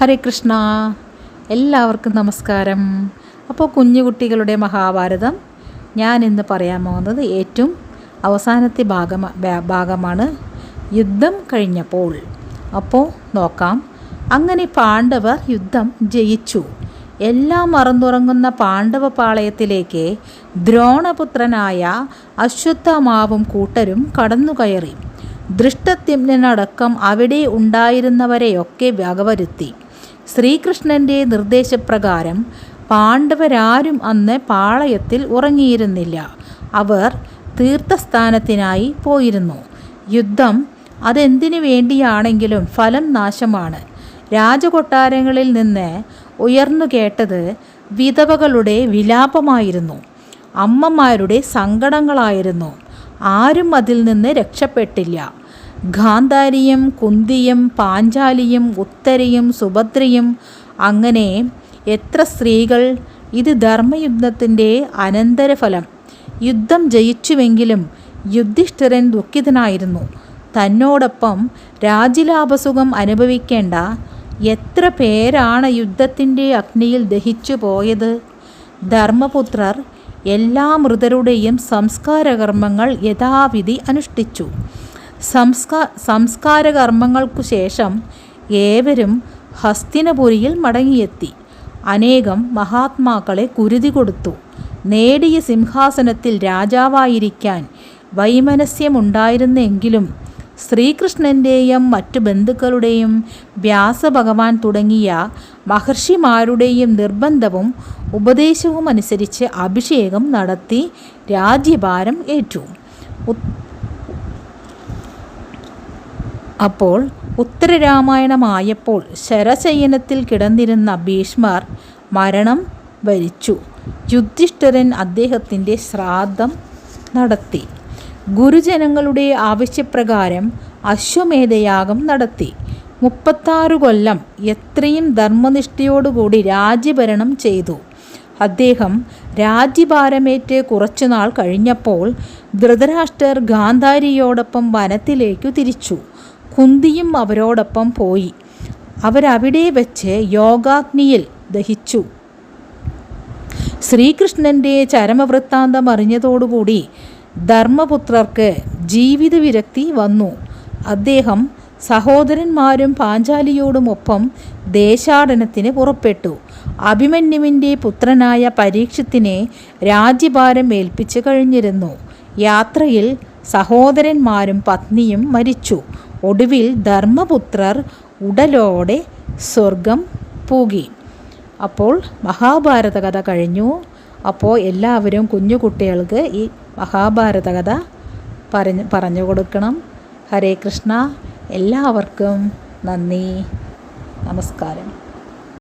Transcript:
ഹരേ കൃഷ്ണ. എല്ലാവർക്കും നമസ്കാരം. അപ്പോൾ കുഞ്ഞു കുട്ടികളുടെ മഹാഭാരതം ഞാൻ ഇന്ന് പറയാൻ പോകുന്നത് ഏറ്റവും അവസാനത്തെ ഭാഗം ഭാഗമാണ് യുദ്ധം കഴിഞ്ഞപ്പോൾ. അപ്പോൾ നോക്കാം. അങ്ങനെ പാണ്ഡവർ യുദ്ധം ജയിച്ചു. എല്ലാം മറന്നുറങ്ങുന്ന പാണ്ഡവ പാളയത്തിലേക്ക് ദ്രോണപുത്രനായ അശ്വത്ഥമാവും കൂട്ടരും കടന്നുകയറി. ദൃഷ്ടത്യമ്നടക്കം അവിടെ ഉണ്ടായിരുന്നവരെയൊക്കെ വകവരുത്തി. ശ്രീകൃഷ്ണന്റെ നിർദ്ദേശപ്രകാരം പാണ്ഡവരാരും അന്ന് പാളയത്തിൽ ഉറങ്ങിയിരുന്നില്ല. അവർ തീർത്ഥസ്ഥാനത്തിനായി പോയിരുന്നു. യുദ്ധം അതെന്തിനു വേണ്ടിയാണെങ്കിലും ഫലം നാശമാണ്. രാജകൊട്ടാരങ്ങളിൽ നിന്ന് ഉയർന്നു കേട്ടത് വിധവകളുടെ വിലാപമായിരുന്നു. അമ്മമാരുടെ സങ്കടങ്ങളായിരുന്നു. ആരും അതിൽ നിന്ന് രക്ഷപ്പെട്ടില്ല. ഗാന്ധാരിയും കുന്തിയും പാഞ്ചാലിയും ഉത്തരയും സുഭദ്രയും. അങ്ങനെ എത്ര സ്ത്രീകൾ ഇത് ധർമ്മയുദ്ധത്തിന്റെ അനന്തരഫലം. യുദ്ധം ജയിച്ചുവെങ്കിലും യുദ്ധിഷ്ഠിരൻ ദുഃഖിതനായിരുന്നു. തന്നോടൊപ്പം രാജ്യലാഭസുഖം അനുഭവിക്കേണ്ട എത്ര പേരാണ് യുദ്ധത്തിന്റെ അഗ്നിയിൽ ദഹിച്ചു പോയത്? ധർമ്മപുത്രർ എല്ലാ മൃതരുടെയും സംസ്കാരകർമ്മങ്ങൾ യഥാവിധി അനുഷ്ഠിച്ചു. സംസ്കാ സംസ്കാരകർമ്മങ്ങൾക്കു ശേഷം ഏവരും ഹസ്തിനപുരിയിൽ മടങ്ങിയെത്തി. അനേകം മഹാത്മാക്കളെ കുരുതി കൊടുത്തു. നേടിയ സിംഹാസനത്തിൽ രാജാവായിരിക്കാൻ വൈമനസ്യമുണ്ടായിരുന്നെങ്കിലും ശ്രീകൃഷ്ണന്റെയും മറ്റു ബന്ധുക്കളുടെയും വ്യാസഭഗവാൻ തുടങ്ങിയ മഹർഷിമാരുടെയും നിർബന്ധവും ഉപദേശവും അനുസരിച്ച് അഭിഷേകം നടത്തി രാജ്യഭാരം ഏറ്റു. അപ്പോൾ ഉത്തരരാമായണമായപ്പോൾ ശരശയനത്തിൽ കിടന്നിരുന്ന ഭീഷ്മർ മരണം വരിച്ചു. യുദ്ധിഷ്ഠരൻ അദ്ദേഹത്തിന്റെ ശ്രാദ്ധം നടത്തി. ഗുരുജനങ്ങളുടെ ആവശ്യപ്രകാരം അശ്വമേധയാഗം നടത്തി. മുപ്പത്താറ് കൊല്ലം എത്രയും ധർമ്മനിഷ്ഠയോടുകൂടി രാജ്യഭരണം ചെയ്തു. അദ്ദേഹം രാജ്യഭാരമേറ്റ് കുറച്ചുനാൾ കഴിഞ്ഞപ്പോൾ ധൃതരാഷ്ട്രർ ഗാന്ധാരിയോടൊപ്പം വനത്തിലേക്കു തിരിച്ചു. കുന്തിയും അവരോടൊപ്പം പോയി. അവരവിടെ വെച്ച് യോഗാഗ്നിയിൽ ദഹിച്ചു. ശ്രീകൃഷ്ണന്റെ ചരമവൃത്താന്തം അറിഞ്ഞതോടുകൂടി ധർമ്മപുത്രർക്ക് ജീവിത വിരക്തി വന്നു. അദ്ദേഹം സഹോദരന്മാരും പാഞ്ചാലിയോടുമൊപ്പം ദേശാടനത്തിന് പുറപ്പെട്ടു. അഭിമന്യുവിന്റെ പുത്രനായ പരീക്ഷത്തിനെ രാജ്യഭാരം ഏൽപ്പിച്ചു കഴിഞ്ഞിരുന്നു. യാത്രയിൽ സഹോദരന്മാരും പത്നിയും മരിച്ചു. ഒടുവിൽ ധർമ്മപുത്രർ ഉടലോടെ സ്വർഗം പൂകി. അപ്പോൾ മഹാഭാരത കഥ കഴിഞ്ഞു. അപ്പോൾ എല്ലാവരും കുഞ്ഞു കുട്ടികൾക്ക് ഈ മഹാഭാരത കഥ പറഞ്ഞു പറഞ്ഞു കൊടുക്കണം. ഹരേ കൃഷ്ണ. എല്ലാവർക്കും നന്ദി. നമസ്കാരം.